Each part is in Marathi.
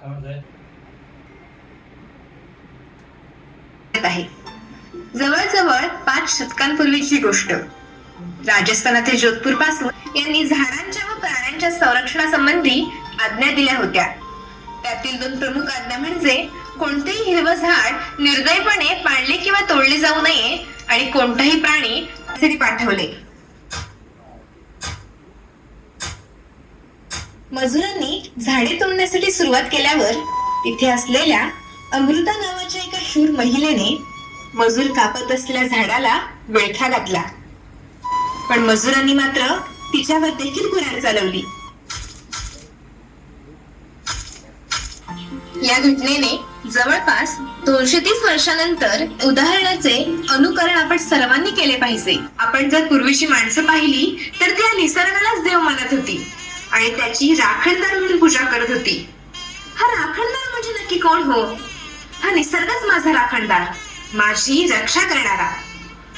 काय म्हणताय आहे. जवळजवळ पाच शतकांपूर्वीची गोष्ट. राजस्थानातील जोधपूरपासून यांनी झाडांच्या व प्राण्यांच्या संरक्षणासंबंधी आज्ञा दिल्या होत्या. त्यातील दोन प्रमुख आज्ञा म्हणजे कोणतेही हिरवं झाड निर्दयपणे पाडले किंवा तोडले जाऊ नये आणि कोणताही प्राणी घरी पाठवले. मजुरांनी झाडे तोडण्यासाठी सुरुवात केल्यावर तिथे असलेल्या अमृता नावाच्या एका शूर महिलेने मजूर कापत असलेल्या झाडाला विळखा घातला. पण मजुरांनी मात्र तिच्यावर देखील कुऱ्हाड चालवली. या घटनेने जवळपास दोनशे तीस वर्षानंतर उदाहरणाचे अनुकरण आपण सर्वांनी केले पाहिजे. आपण जर पूर्वीची माणसं पाहिली तर ती निसर्गालाच देव मानत होती. आणि त्याची राखणदार म्हणून पूजा करत होती. हा राखणदार म्हणजे नक्की कोण हो? हा निसर्गच माझा राखणदार माझी रक्षा करणारा.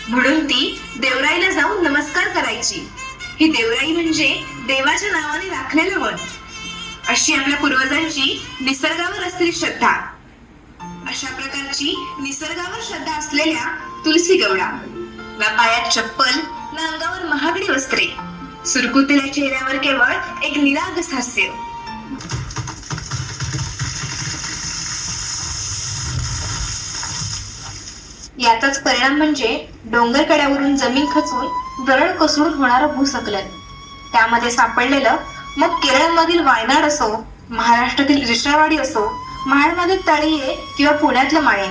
म्हणून ती देवराईला जाऊन नमस्कार करायची. ही देवराई म्हणजे देवाच्या नावाने राखलेलं वन. अशी आपल्या पूर्वजांची निसर्गावर असलेली श्रद्धा. अशा प्रकारची निसर्गावर श्रद्धा असलेल्या तुलसी गवडा ना पायात चप्पल ना अंगावर महागडी वस्त्रे. सुरकुतेल्या चेहऱ्यावर केवळ एक निरागस हास्य. याचाच परिणाम म्हणजे डोंगर कड्यावरून जमीन खचून दरड कोसळून होणारं भूसकलन त्यामध्ये सापडलेलं मग केरळमधील वायनाड असो महाराष्ट्रातील रिश्रावाडी असो महाडमधील तळीये किंवा पुण्यातलं माळे.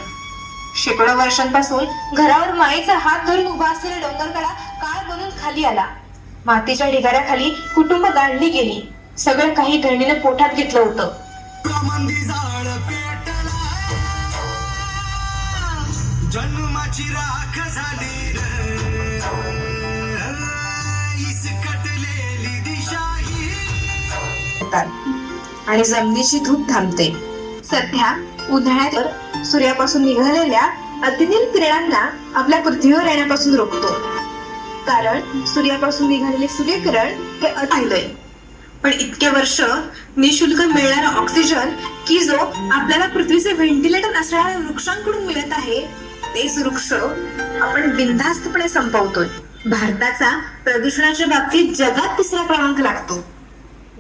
शेकडो वर्षांपासून घरावर मायेचा हात धरून उभा असलेला डोंगरकडा काळ बनून खाली आला. मातीच्या ढिगाऱ्याखाली कुटुंब गाडली गेली. सगळं काही धरणीनं पोटात घेतलं होतं. जन्माची राख झाली आणि जमिनीची धूप थांबते. सध्या उन्हाळ्यात सूर्यापासून निघालेल्या अतिनील किरणांना आपल्या पृथ्वीवर येण्यापासून रोखतो. कारण सूर्यापासून निघालेले सूर्यकिरण हे अटायलंय पण इतके वर्ष निशुल्क मिळणारा ऑक्सिजन की जो आपल्याला पृथ्वीचे व्हेंटिलेटर असणाऱ्या वृक्षांकडून मिळत आहे तेच वृक्ष आपण बिनधास्तपणे संपवतोय. भारताचा प्रदूषणाच्या बाबतीत जगात तिसरा क्रमांक लागतो.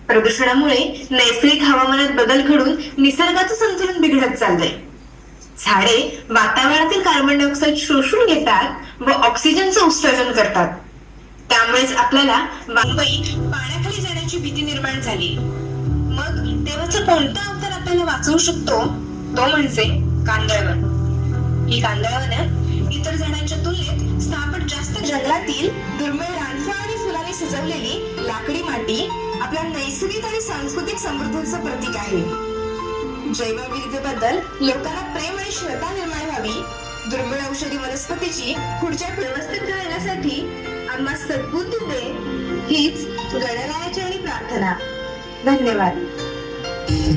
प्रदूषणामुळे नैसर्गिक हवामानात बदल घडून निसर्गाचं संतुलन बिघडत चाललंय. झाडे वातावरणातील कार्बन डायऑक्साईड शोषून घेतात व ऑक्सिजनचं उत्सर्जन करतात. त्यामुळेच आपल्याला मुंबईत पाण्याखाली जाण्याची भीती निर्माण झाली. मग देवाचा कोणता अवतार आपल्याला वाचवू शकतो? तो म्हणजे कांदळवन. ही कांदळवन इतर झाडांच्या तुलनेत सापट जास्त जंगलातील दुर्मिळ रानफळ आणि फुलांनी सजवलेली लाकडी माती आपल्या नैसर्गिक आणि सांस्कृतिक समृद्धीचं प्रतीक आहे. जैवविविधतेबद्दल लोकांना प्रेम आणि श्रद्धा निर्माण व्हावी दुर्मिळ औषधी वनस्पतीची पुढच्या व्यवस्थित करण्यासाठी आम्हा सद्बुद्धी दे हीच गणरायाची आणि प्रार्थना. धन्यवाद.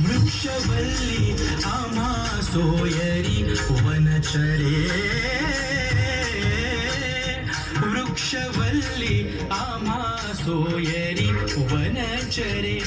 वृक्षवल्ली आम्हा सोयरी वनचरे. वृक्षवल्ली आम्हा सोयरी वनचरे.